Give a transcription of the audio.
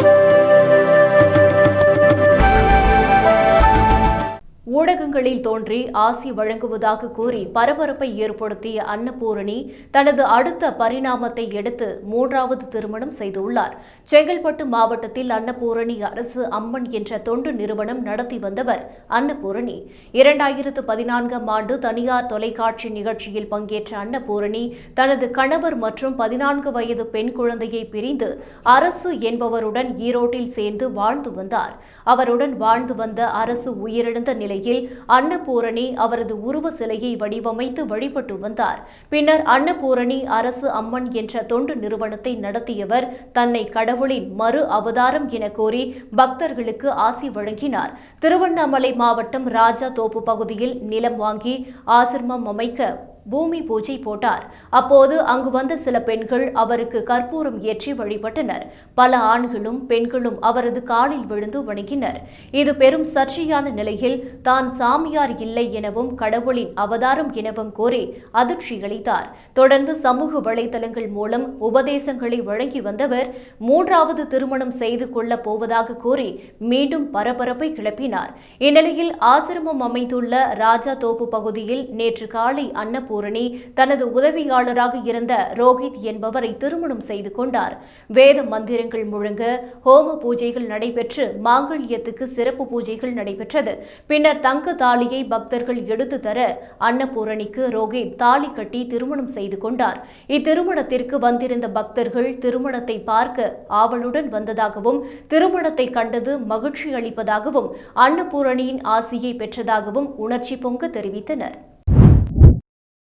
Thank you. ஊடகங்களில் தோன்றி ஆசி வழங்குவதாக கூறி பரபரப்பை ஏற்படுத்திய அன்னபூரணி தனது அடுத்த பரிணாமத்தை எடுத்து மூன்றாவது திருமணம் செய்துள்ளார். செங்கல்பட்டு மாவட்டத்தில் அன்னபூரணி அரசு அம்மன் என்ற தொண்டு நிறுவனம் நடத்தி வந்தவர் அன்னபூரணி. இரண்டாயிரத்து பதினான்காம் ஆண்டு தனியார் தொலைக்காட்சி நிகழ்ச்சியில் பங்கேற்ற அன்னபூரணி தனது கணவர் மற்றும் பதினான்கு வயது பெண் குழந்தையை பிரிந்து அரசு என்பவருடன் ஈரோட்டில் சேர்ந்து வாழ்ந்து வந்தார். அவருடன் வாழ்ந்து வந்த அரசு உயிரிழந்த நிலையில் அன்னபூரணி அவரது உருவ சிலையை வடிவமைத்து வழிபட்டு வந்தார். பின்னர் அன்னபூரணி அரசு அம்மன் என்ற தொண்டு நிறுவனத்தை நடத்தியவர் தன்னை கடவுளின் மறு அவதாரம் என கோரி பக்தர்களுக்கு ஆசி வழங்கினார். திருவண்ணாமலை மாவட்டம் ராஜா தோப்பு பகுதியில் நிலம் வாங்கி ஆசிரமம் அமைக்க பூமி பூஜை போட்டார். அப்போது அங்கு வந்த சில பெண்கள் அவருக்கு கற்பூரம் ஏற்றி வழிபட்டனர். பல ஆண்களும் பெண்களும் அவரது காலில் விழுந்து வணங்கினர். இது பெரும் சர்ச்சையான நிலையில் தான் சாமியார் இல்லை எனவும் கடவுளின் அவதாரம் எனவும் கோரி அதிர்ச்சி அளித்தார். தொடர்ந்து சமூக வலைதளங்கள் மூலம் உபதேசங்களை வழங்கி வந்தவர் மூன்றாவது திருமணம் செய்து கொள்ளப் போவதாக கூறி மீண்டும் பரபரப்பை கிளப்பினார். இந்நிலையில் ஆசிரமம் அமைந்துள்ள ராஜா தோப்பு பகுதியில் நேற்று காலை பூரணி தனது உதவியாளராக இருந்த ரோஹித் என்பவரை திருமணம் செய்து கொண்டார். வேத மந்திரங்கள் முழங்க ஹோம பூஜைகள் நடைபெற்று மாங்கல்யத்துக்கு சிறப்பு பூஜைகள் நடைபெற்றது. பின்னர் தங்க தாலியை பக்தர்கள் எடுத்து தர அன்னபூரணிக்கு ரோஹித் தாலி கட்டி திருமணம் செய்து கொண்டார். இத்திருமணத்திற்கு வந்திருந்த பக்தர்கள் திருமணத்தை பார்க்க ஆவலுடன் வந்ததாகவும் திருமணத்தை கண்டது மகிழ்ச்சி அளிப்பதாகவும் அன்னபூரணியின் ஆசியை பெற்றதாகவும் உணர்ச்சி பொங்க தெரிவித்தனர்.